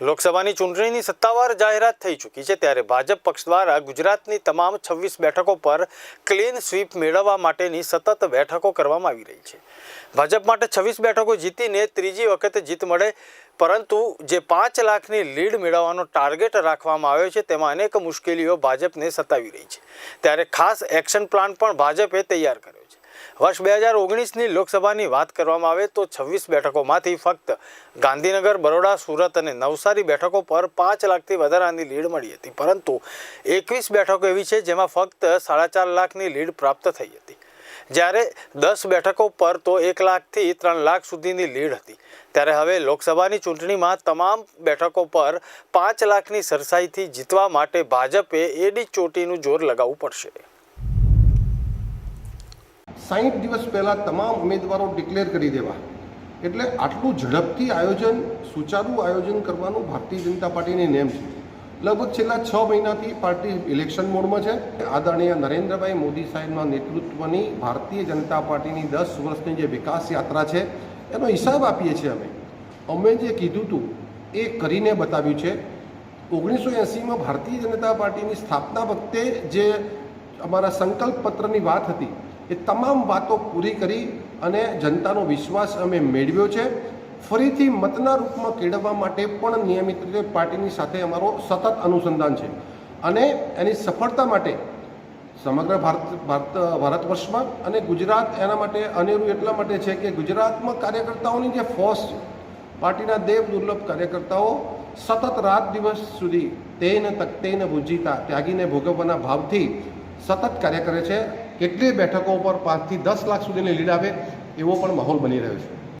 લોકસભાની ચૂંટણીની સત્તાવાર જાહેરાત થઈ ચૂકી છે ત્યારે ભાજપ પક્ષ દ્વારા ગુજરાતની તમામ છવ્વીસ બેઠકો પર ક્લીન સ્વીપ મેળવવા માટેની સતત બેઠકો કરવામાં આવી રહી છે. ભાજપ માટે છવ્વીસ બેઠકો જીતીને ત્રીજી વખત જીત મળે, પરંતુ જે પાંચ લાખની લીડ મેળવવાનો ટાર્ગેટ રાખવામાં આવ્યો છે, તેમાં અનેક મુશ્કેલીઓ ભાજપને સતાવી રહી છે. ત્યારે ખાસ એક્શન પ્લાન પણ ભાજપે તૈયાર કર્યો છે. વર્ષ બે હજાર ઓગણીસની લોકસભાની વાત કરવામાં આવે તો છવ્વીસ બેઠકોમાંથી ફક્ત ગાંધીનગર, બરોડા, સુરત અને નવસારી બેઠકો પર પાંચ લાખથી વધારાની લીડ મળી હતી. પરંતુ એકવીસ બેઠકો એવી છે જેમાં ફક્ત સાડા ચાર લાખની લીડ પ્રાપ્ત થઈ હતી. જ્યારે દસ બેઠકો પર તો એક લાખથી ત્રણ લાખ સુધીની લીડ હતી. ત્યારે હવે લોકસભાની ચૂંટણીમાં તમામ બેઠકો પર પાંચ લાખની સરસાઈથી જીતવા માટે ભાજપે એડી ચોટીનું જોર લગાવવું પડશે. સાહીઠ દિવસ પહેલાં તમામ ઉમેદવારો ડિક્લેર કરી દેવા. એટલે આટલું ઝડપથી આયોજન, સુચારુ આયોજન કરવાનું ભારતીય જનતા પાર્ટીની નેમ છે. લગભગ છેલ્લા છ મહિનાથી પાર્ટી ઇલેક્શન મોડમાં છે. આદરણીય નરેન્દ્રભાઈ મોદી સાહેબના નેતૃત્વની ભારતીય જનતા પાર્ટીની દસ વર્ષની જે વિકાસ યાત્રા છે, એનો હિસાબ આપીએ છીએ અમે. અમે જે કીધું હતું, એ કરીને બતાવ્યું છે. ઓગણીસો એંસીમાં ભારતીય જનતા પાર્ટીની સ્થાપના વખતે જે અમારા સંકલ્પ પત્રની વાત હતી એ તમામ વાતો પૂરી કરી અને જનતાનો વિશ્વાસ અમે મેળવ્યો છે. ફરીથી મતના રૂપમાં કેળવવા માટે પણ નિયમિત રીતે પાર્ટીની સાથે અમારો સતત અનુસંધાન છે. અને એની સફળતા માટે સમગ્ર ભારત ભારત ભારત વર્ષમાં અને ગુજરાત એના માટે અનેરું એટલા માટે છે કે ગુજરાતમાં કાર્યકર્તાઓની જે ફોર્સ છે, પાર્ટીના દેવ દુર્લભ કાર્યકર્તાઓ સતત રાત દિવસ સુધી તેને તકતેન ભૂજીતા ત્યાગીને ભોગવવાના ભાવથી સતત કાર્ય કરે છે. કેટલીય બેઠકો ઉપર પાંચથી દસ લાખ સુધીની લીડ આવે એવો પણ માહોલ બની રહ્યો છે.